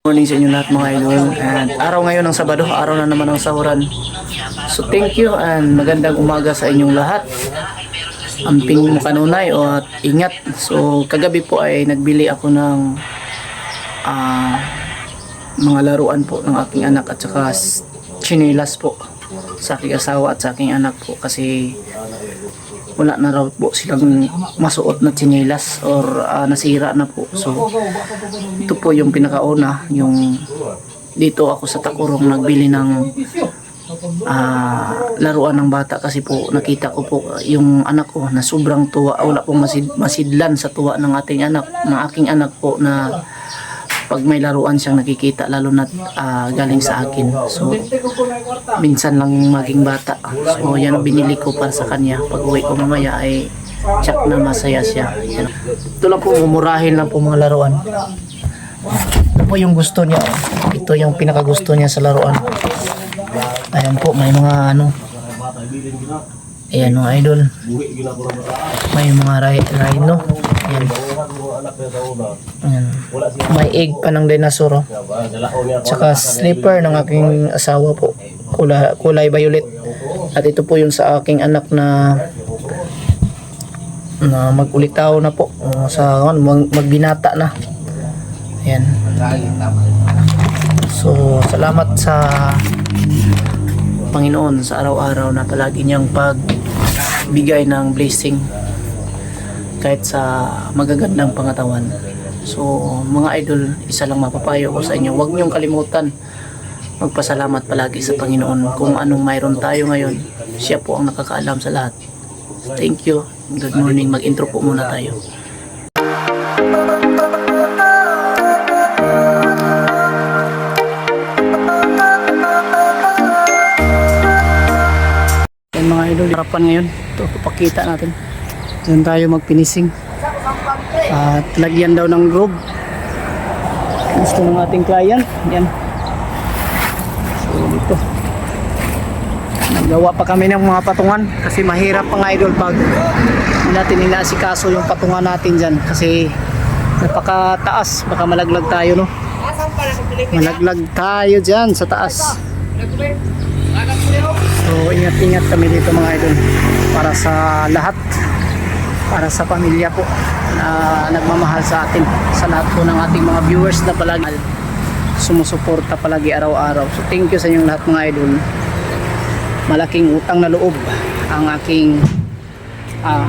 morning sa inyo lahat mga idol. And araw ngayon ng Sabado, araw na naman ng sahuran. So thank you and magandang umaga sa inyong lahat. Amping mo kanunay o at ingat. So kagabi po ay nagbili ako ng ah, mga laruan po ng aking anak at saka chinelas po sa aking asawa at sa aking anak po. Kasi wala na raw po silang masuot na tsinelas or ah, nasira na po. So, ito po yung pinakauna, yung dito ako sa Takurong nagbili ng ah, laruan ng bata kasi po nakita ko po yung anak ko na sobrang tuwa, wala pong masid, masidlan sa tuwa ng ating anak, ng aking anak po na pag may laruan siyang nakikita lalo na ah, galing sa akin. So, minsan lang maging bata. So, yan binili ko para sa kanya. Pag uwi ko mamaya ay check na masaya siya. Yan. Ito lang po, mumurahin lang po mga laruan. Ito po yung gusto niya. Ito yung pinakagusto niya sa laruan. Ayan po, may mga ano. Ayan mga idol. May mga rhino. Ayan. Ayan. May egg pa ng dinosaur. Oh. Tsaka slipper ng aking asawa po. Kulay, kulay violet. At ito po yung sa aking anak na na magulitaw na po uh, sa ano, mag, magbinata na. Ayan. So, salamat sa Panginoon sa araw-araw na palagi niyang pagbigay ng blessing kahit sa magagandang pangatawan. So, mga idol, isa lang mapapayo ko sa inyo. Huwag niyong kalimutan magpasalamat palagi sa Panginoon kung anong mayroon tayo ngayon. Siya po ang nakakaalam sa lahat. Thank you. Good morning. Mag-intro po muna tayo. Yan mga idol, harapan ngayon. Ito, papakita natin. Diyan tayo magpinising. At lagyan daw ng groove. Gusto ng ating client. Yan. So, dito. Nagawa pa kami ng mga patungan kasi mahirap pang idol pag hindi natin inaasikaso yung patungan natin dyan kasi napakataas. Baka malaglag tayo, no? Malaglag tayo dyan sa taas. So ingat-ingat kami dito mga idol para sa lahat para sa pamilya po na nagmamahal sa atin sa lahat po ng ating mga viewers na palagi sumusuporta palagi araw-araw so thank you sa inyong lahat mga idol malaking utang na loob ang aking ah,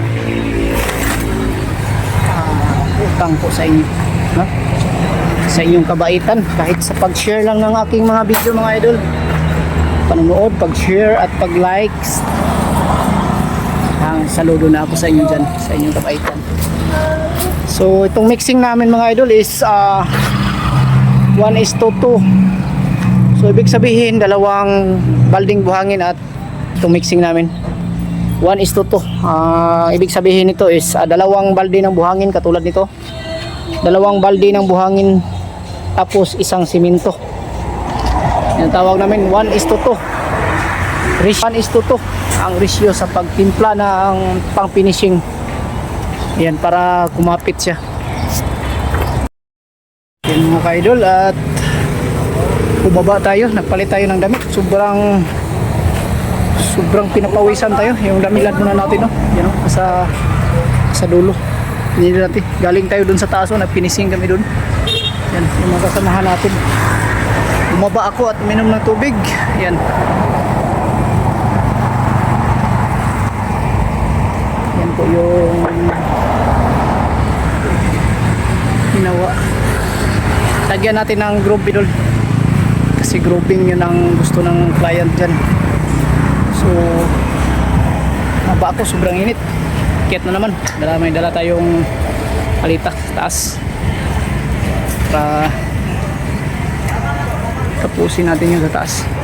ah, utang po sa inyo no? sa inyong kabaitan kahit sa pag-share lang ng aking mga video mga idol panonood, pag-share at pag-likes. Saludo na ako sa inyo dyan, sa inyong kabaitan. So, itong mixing namin mga idol is uh, 1 is to 2. So, ibig sabihin, dalawang balding buhangin at itong mixing namin. 1 is to 2. Ah, ibig sabihin nito is ah, dalawang balde ng buhangin katulad nito. Dalawang balde ng buhangin tapos isang simento. Yung tawag namin 1 is to 2. Ratio 1 is to 2 ang ratio sa pagtimpla ng pang finishing. Yan para kumapit siya. Yan mga ka-idol at bumaba tayo, nagpalit tayo ng damit. Sobrang sobrang pinapawisan tayo. Yung damilan muna natin no. Yan no, sa sa dulo. Hindi natin. Galing tayo dun sa taas, oh, nagpinising kami dun. Yan, yung mga natin bumaba ako at uminom ng tubig yan po yung ginawa. Lagyan natin ng group idol kasi grouping yun ang gusto ng client dyan. So baba ako sobrang init. Kit na naman. Dala may dala tayong palita sa taas. Para tapusin natin yung sa taas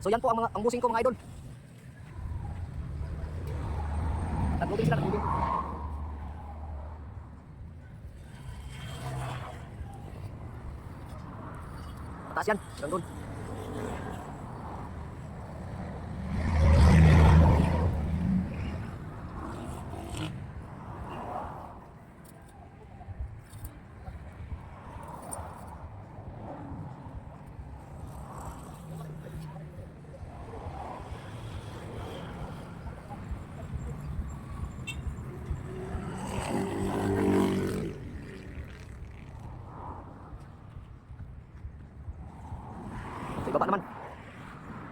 So yan po ang mga ang busing ko mga idol. Nag-loading sila, nag-loading. Mataas yan, hanggang doon.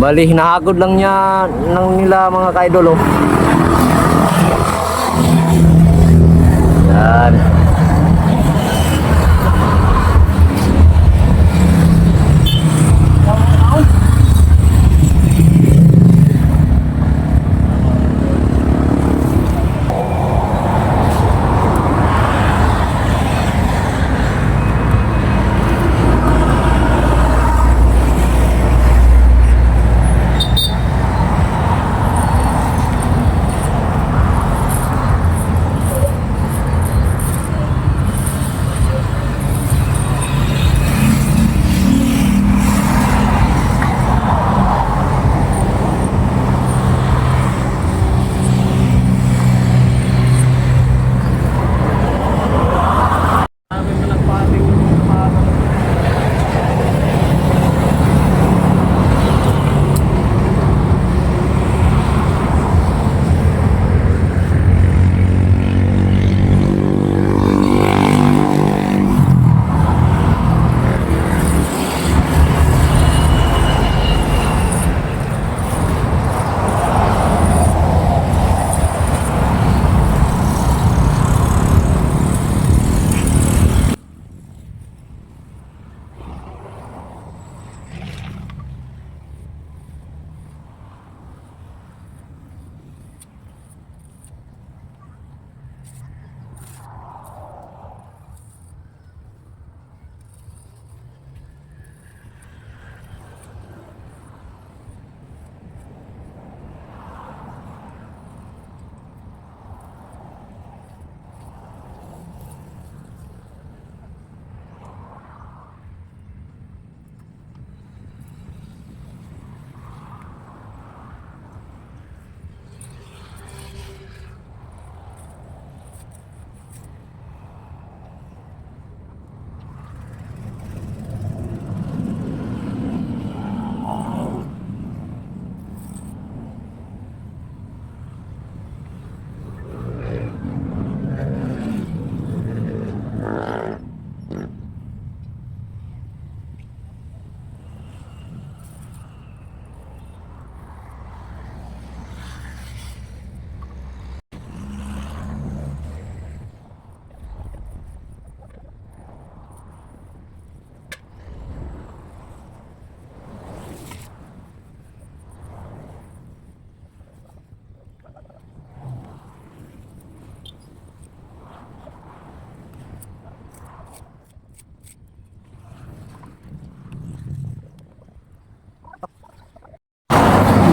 Bali, hinahagod lang niya ng nila mga ka-idol, oh.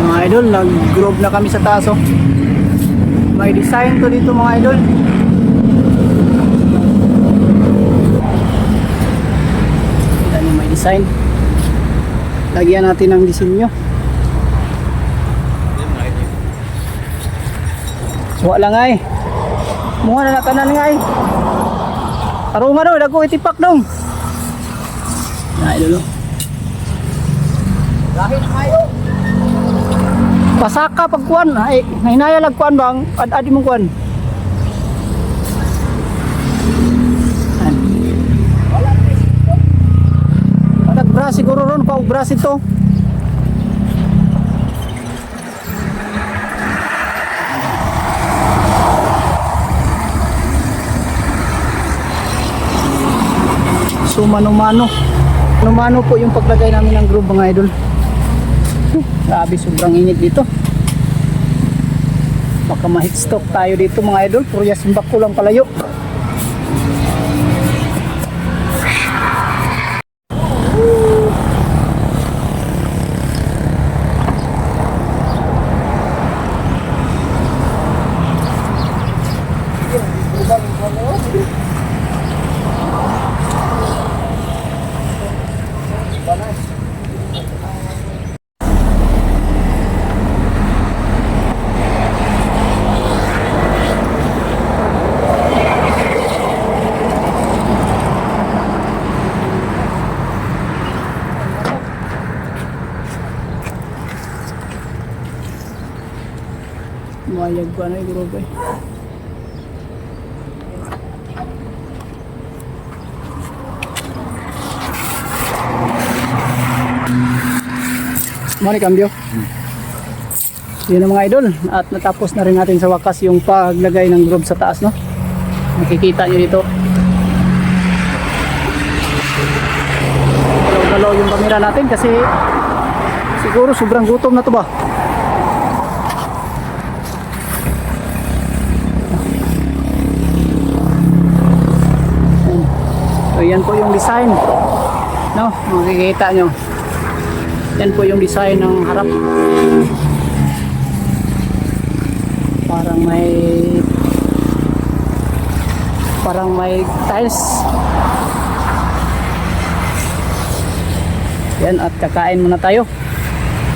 Mga idol, nag-grove na kami sa taso. May design to dito mga idol. Niyo may design. Lagyan natin ng disenyo. Suwa lang ay. Mga na nakanan nga ay. Tarungan daw, dago itipak dong. Na idol. oh. Lahit kayo pasaka pag kuan ay hinaya lag kuan bang ad adi mong kuan Padag bra siguro ron pa bra ito So mano-mano. Mano-mano po yung paglagay namin ng groove mga idol. Grabe, sobrang init dito. Baka ma-hit stroke tayo dito mga idol. Puro simbak ko lang palayo. Mayag pa na yung groove eh. Mari cambio. Yun ang mga idol at natapos na rin natin sa wakas yung paglagay ng groove sa taas no. Nakikita nyo dito. Galaw-galaw yung camera natin kasi siguro sobrang gutom na to ba. So yan po yung design. No, makikita nyo. Yan po yung design ng harap. Parang may parang may tiles. Yan at kakain muna tayo.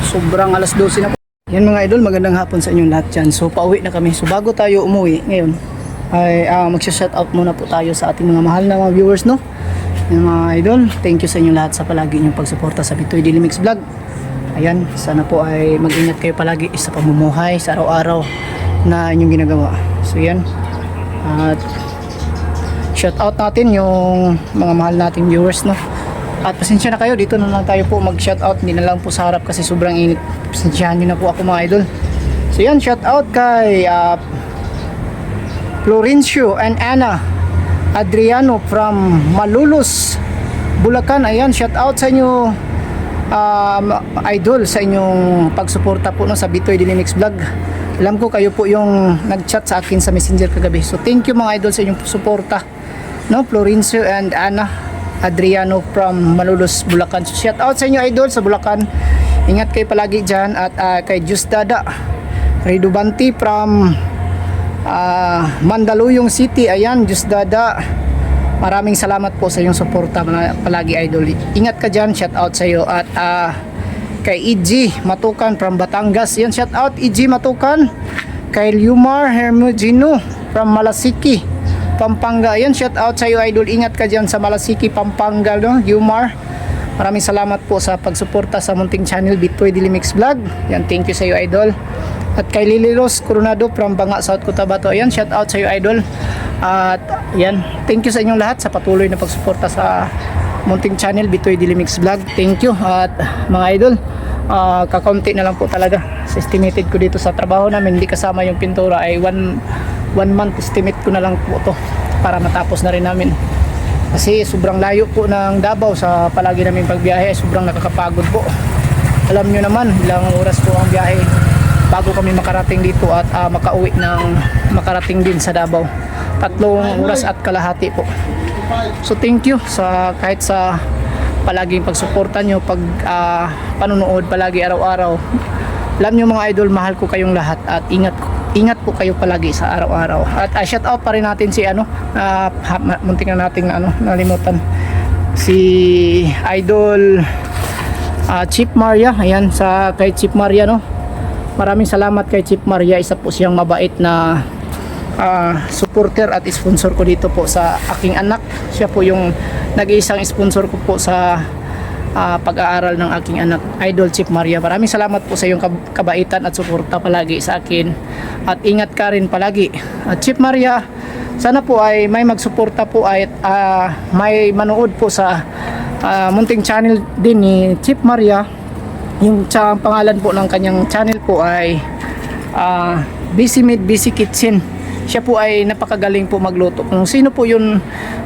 Sobrang alas 12 na po. Yan mga idol, magandang hapon sa inyong lahat dyan. So pauwi na kami. So bago tayo umuwi ngayon, ay uh, magsha-shout out muna po tayo sa ating mga mahal na mga viewers no. Yung mga idol, thank you sa inyong lahat sa palagi inyong pagsuporta sa Bitoy Daily Mix Vlog. Ayan, sana po ay mag-ingat kayo palagi sa pamumuhay, sa araw-araw na inyong ginagawa. So yan. At shout out natin yung mga mahal nating viewers no. At pasensya na kayo, dito na lang tayo po mag-shout out. Hindi na lang po sa harap kasi sobrang init. Pasensyahan nyo na po ako mga idol. So yan, shout out kay uh, Florencio and Anna Adriano from Malulus, Bulacan. Ayan, shout out sa inyo um, idol sa inyong pagsuporta po no, sa Bitoy Dinimix Vlog. Alam ko kayo po yung nag-chat sa akin sa messenger kagabi. So thank you mga idol sa inyong suporta. No, Florencio and Ana Adriano from Malulus, Bulacan. So shout out sa inyo idol sa Bulacan. Ingat kayo palagi dyan at uh, kay Just Dada Redubanti from uh, Mandaluyong City. Ayan, Just Dada. Maraming salamat po sa iyong suporta pala- palagi idol. Ingat ka dyan, shout out sa iyo at ah, kay EG Matukan from Batangas. Yan shout out EG Matukan. Kay Lumar Hermogino from Malasiki, Pampanga. Yan shout out sa iyo idol. Ingat ka dyan sa Malasiki, Pampanga, no? Lumar. Maraming salamat po sa pagsuporta sa munting channel Bitboy Dilimix Vlog. Yan, thank you sa iyo idol. At kay Lily Rose Coronado from Banga, South Cotabato. Ayan, shout out sa iyo idol. At yan, thank you sa inyong lahat sa patuloy na pagsuporta sa munting channel Bitoy Dilimix Vlog. Thank you at mga idol. ah, kakaunti na lang po talaga estimated ko dito sa trabaho namin hindi kasama yung pintura ay one, one month estimate ko na lang po to para matapos na rin namin kasi sobrang layo po ng Davao sa palagi namin pagbiyahe sobrang nakakapagod po alam nyo naman ilang oras po ang biyahe bago kami makarating dito at ah, makauwi ng makarating din sa Davao. Tatlong oras at kalahati po. So thank you sa kahit sa palaging pagsuporta nyo pag ah, panunood palagi araw-araw. Alam nyo mga idol mahal ko kayong lahat at ingat ingat po kayo palagi sa araw-araw. At uh, shout out pa rin natin si ano uh, muntik na nating na, ano nalimutan. Si idol ah, Chip Maria. Ayan sa kay Chip Maria no maraming salamat kay Chip Maria. Isa po siyang mabait na ah, supporter at sponsor ko dito po sa aking anak. Siya po yung nag-iisang sponsor ko po sa ah, pag-aaral ng aking anak Idol Chip Maria. Maraming salamat po sa iyong kab- kabaitan at suporta palagi sa akin. At ingat ka rin palagi. At Chip Maria sana po ay may magsuporta po ay ah, may manood po sa ah, munting channel din ni Chip Maria yung sa pangalan po ng kanyang channel po ay ah, Busy Made Busy Kitchen siya po ay napakagaling po magluto. Kung sino po yun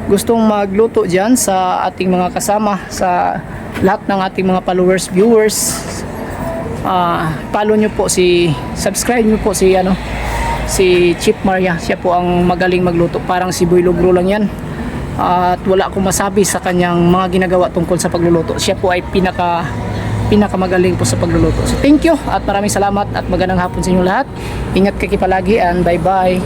gustong magluto dyan sa ating mga kasama, sa lahat ng ating mga followers, viewers, ah follow nyo po si, subscribe nyo po si ano, si Chip Maria. Siya po ang magaling magluto. Parang si Boy Lugro lang yan. At wala akong masabi sa kanyang mga ginagawa tungkol sa pagluluto. Siya po ay pinaka pinakamagaling po sa pagluluto. So thank you at maraming salamat at magandang hapon sa inyo lahat. Ingat kayo palagi and bye bye.